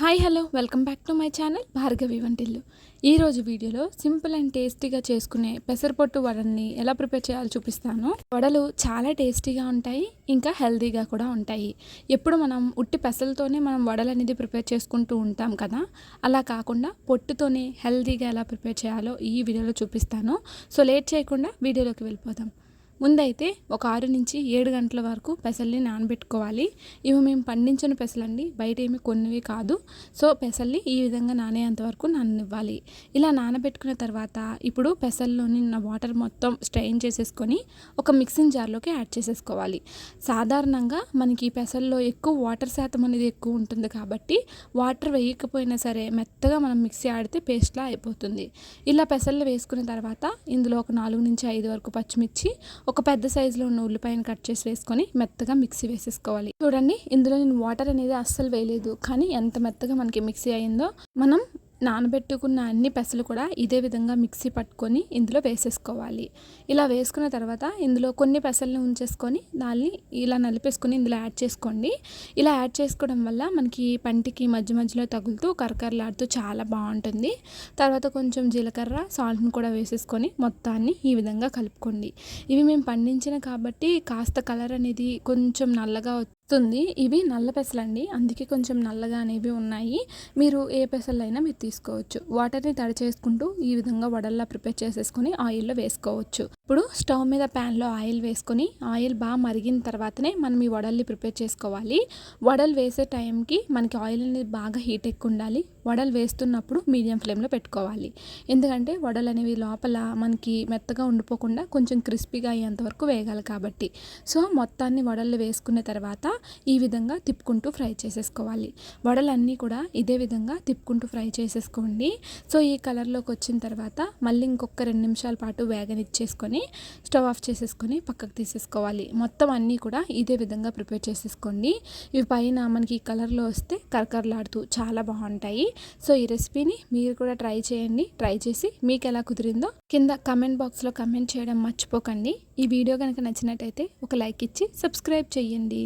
Hi hello welcome back to my channel Bhargavi వంటిల్లు. ఈరోజు వీడియోలో సింపుల్ అండ్ టేస్టీగా చేసుకునే పెసరపొట్టు వడల్ని ఎలా ప్రిపేర్ చేయాలో చూపిస్తాను. వడలు చాలా టేస్టీగా ఉంటాయి ఇంకా హెల్తీగా కూడా ఉంటాయి. ఎప్పుడు మనం ఉట్టి పెసలతోనే మనం వడలు అనేది ప్రిపేర్ చేసుకుంటూ ఉంటాం కదా? అలా కాకుండా పొట్టుతోనే హెల్తీగా ఎలా ప్రిపేర్ చేయాలో ఈ వీడియోలో చూపిస్తాను. సో లేట్ చేయకుండా వీడియోలోకి వెళ్ళిపోదాం. ముందైతే ఒక ఆరు నుంచి ఏడు గంటల వరకు పెసల్ని నానబెట్టుకోవాలి. ఇవి మేము పండించిన పెసలండి. బయట ఏమి కొన్నివి కాదు. సో పెసల్ని ఈ విధంగా నానేంత వరకు నాననివ్వాలి. ఇలా నానబెట్టుకున్న తర్వాత ఇప్పుడు పెసల్లోని ఉన్న వాటర్ మొత్తం స్ట్రెయిన్ చేసేసుకొని ఒక మిక్సింగ్ జార్లోకి యాడ్ చేసేసుకోవాలి. సాధారణంగా మనకి ఈ పెసల్లో ఎక్కువ వాటర్ శాతం అనేది ఎక్కువ ఉంటుంది కాబట్టి వాటర్ వేయకపోయినా సరే మెత్తగా మనం మిక్సీ ఆడితే పేస్ట్లా అయిపోతుంది. ఇలా పెసల్లో వేసుకున్న తర్వాత ఇందులో ఒక నాలుగు నుంచి ఐదు వరకు పచ్చిమిర్చి ఒక పెద్ద సైజులో ఉన్న ఉల్లిపాయను కట్ చేసి వేసుకొని మెత్తగా మిక్సీ వేసేసుకోవాలి. చూడండి ఇందులో నేను వాటర్ అనేది అస్సలు వేయలేదు కానీ ఎంత మెత్తగా మనకి మిక్సీ అయిందో. మనం నానబెట్టుకున్న అన్ని పెసలు కూడా ఇదే విధంగా మిక్సీ పట్టుకొని ఇందులో వేసేసుకోవాలి. ఇలా వేసుకున్న తర్వాత ఇందులో కొన్ని పెసల్ని ఉంచేసుకొని దాన్ని ఇలా నలిపేసుకొని ఇందులో యాడ్ చేసుకోండి. ఇలా యాడ్ చేసుకోవడం వల్ల మనకి పంటికి మధ్య మధ్యలో తగులుతూ కరకరలాడుతూ చాలా బాగుంటుంది. తర్వాత కొంచెం జీలకర్ర సాల్ట్ని కూడా వేసేసుకొని మొత్తాన్ని ఈ విధంగా కలుపుకోండి. ఇవి మేము పండించిన కాబట్టి కాస్త కలర్ అనేది కొంచెం నల్లగా వస్తుంది. ఇవి నల్ల పెసలండి. అందుకే కొంచెం నల్లగా అనేవి ఉన్నాయి. మీరు ఏ పెసలైనా మీరు తీసుకోవచ్చు. వాటర్ని తడి చేసుకుంటూ ఈ విధంగా వడల్లా ప్రిపేర్ చేసేసుకొని ఆయిల్లో వేసుకోవచ్చు. ఇప్పుడు స్టవ్ మీద ప్యాన్లో ఆయిల్ వేసుకొని ఆయిల్ బాగా మరిగిన తర్వాతనే మనం ఈ వడల్ని ప్రిపేర్ చేసుకోవాలి. వడలు వేసే టైంకి మనకి ఆయిల్ అనేది బాగా హీట్ ఎక్కువ ఉండాలి. వడలు వేస్తున్నప్పుడు మీడియం ఫ్లేమ్లో పెట్టుకోవాలి. ఎందుకంటే వడలు అనేవి లోపల మనకి మెత్తగా ఉండిపోకుండా కొంచెం క్రిస్పీగా అయ్యేంత వరకు వేగాలి కాబట్టి. సో మొత్తాన్ని వడలు వేసుకున్న తర్వాత ఈ విధంగా తిప్పుకుంటూ ఫ్రై చేసేసుకోవాలి. వడలన్నీ కూడా ఇదే విధంగా తిప్పుకుంటూ ఫ్రై చేసేసుకోండి. సో ఈ కలర్లోకి వచ్చిన తర్వాత మళ్ళీ ఇంకొక రెండు నిమిషాల పాటు వేగనిచ్చేసుకొని స్టవ్ ఆఫ్ చేసేసుకొని పక్కకు తీసేసుకోవాలి. మొత్తం అన్నీ కూడా ఇదే విధంగా ప్రిపేర్ చేసేసుకోండి. ఇవి పైన మనకి ఈ కలర్లో వస్తే కరకరలాడుతూ చాలా బాగుంటాయి. సో ఈ రెసిపీని మీరు కూడా ట్రై చేయండి. ట్రై చేసి మీకు ఎలా కుదిరిందో కింద కమెంట్ బాక్స్లో కమెంట్ చేయడం మర్చిపోకండి. ఈ వీడియో కనుక నచ్చినట్టయితే ఒక లైక్ ఇచ్చి సబ్స్క్రైబ్ చేయండి.